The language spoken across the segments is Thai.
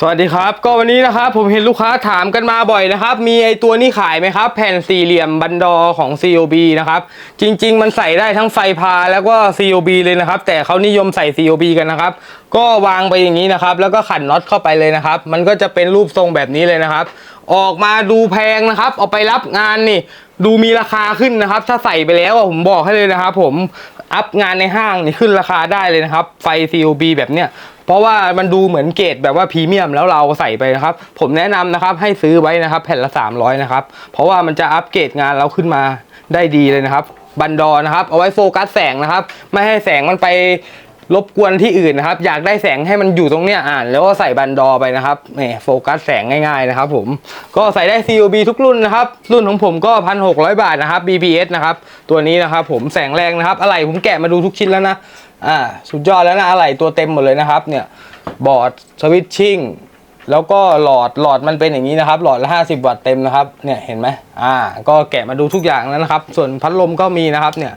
สวัสดีครับ ก็วันนี้นะครับผมเห็นลูกค้าถามกันมาบ่อยนะครับ มีไอตัวนี้ขายไหมครับ แผ่นสี่เหลี่ยมบันดอของ COB นะครับ จริง ๆ มันใส่ได้ทั้งไฟพาแล้วก็ COB เลยนะครับ แต่เขานิยมใส่ COB กันนะครับ ก็วางไปอย่างนี้นะครับ แล้วก็ขันน็อตเข้าไปเลยนะครับ มันก็จะเป็นรูปทรงแบบนี้เลยนะครับ ออกมาดูแพงนะครับ เอาไปรับงานนี่ ดูมีราคาขึ้นนะครับ ถ้าใส่ไปแล้วอะผมบอกให้เลยนะครับ ผม อัพงานในห้างนี่ขึ้นราคาได้เลยนะครับ ไฟ COB แบบเนี้ยเพราะว่ามันดูเหมือนเกรดแบบว่าพรีเมียมแล้วเราใส่ไปนะครับ ผมแนะนำนะครับให้ซื้อไว้นะครับ แผ่นละ 300 นะครับ เพราะว่ามันจะอัปเกรดงานเราขึ้นมาได้ดีเลยนะครับ บันดอนะครับ เอาไว้โฟกัสแสงนะครับ ไม่ให้แสงมันไป รบกวนที่อื่นนะครับ อยากได้แสงให้มันอยู่ตรงเนี้ยอ่าน แล้วก็ใส่บันดอไปนะครับแหมโฟกัสแสงง่ายๆนะครับผมก็ใส่ได้ COB ทุกรุ่นนะครับ รุ่นของผมก็ 1,600 บาทนะครับ BPS นะครับ ตัวนี้นะครับผมแสงแรงนะครับ อะไรผมแกะมาดูทุกชิ้นแล้วนะอ่าสุดยอดแล้วนะอะไรตัวเต็มหมดเลยนะครับ เนี่ยบอร์ดสวิตชิ่งแล้วก็หลอดหลอดมันเป็นอย่างนี้นะครับ หลอดละ 50 วัตต์เต็มนะครับเนี่ยเห็นไหมอ่า ก็แกะมาดูทุกอย่างแล้วนะครับ ส่วนพัดลมก็มีนะครับเนี่ย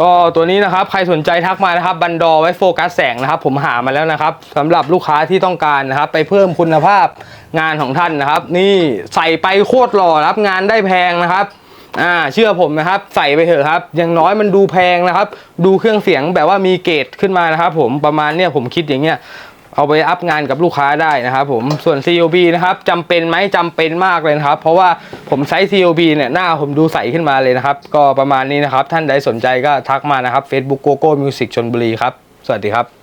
ก็ตัวนี้นะครับใครสนใจทักมานะครับบันดอไว้โฟกัสแสงนะครับ ผมหามาแล้วนะครับสำหรับลูกค้าที่ต้องการนะครับ ไปเพิ่มคุณภาพงานของท่านนะครับ นี่ใส่ไปโคตรหล่อรับงานได้แพงนะครับอ่าเชื่อผมนะครับ ใส่ไปเถอะครับอย่างน้อยมันดูแพงนะครับ ดูเครื่องเสียงแบบว่ามีเกรดขึ้นมานะครับ ผมประมาณเนี้ยผมคิดอย่างเงี้ย เอาไปอัพงานกับลูกค้าได้นะครับผมส่วน COB นะครับจำเป็นไหมจำเป็นมากเลยนะครับ เพราะว่าผมใช้ COB เนี่ยหน้าผมดูใสขึ้นมาเลยนะครับ ก็ประมาณนี้นะครับ ท่านใดสนใจก็ทักมานะครับ Facebook GoGo Music ชนบุรีครับ สวัสดีครับ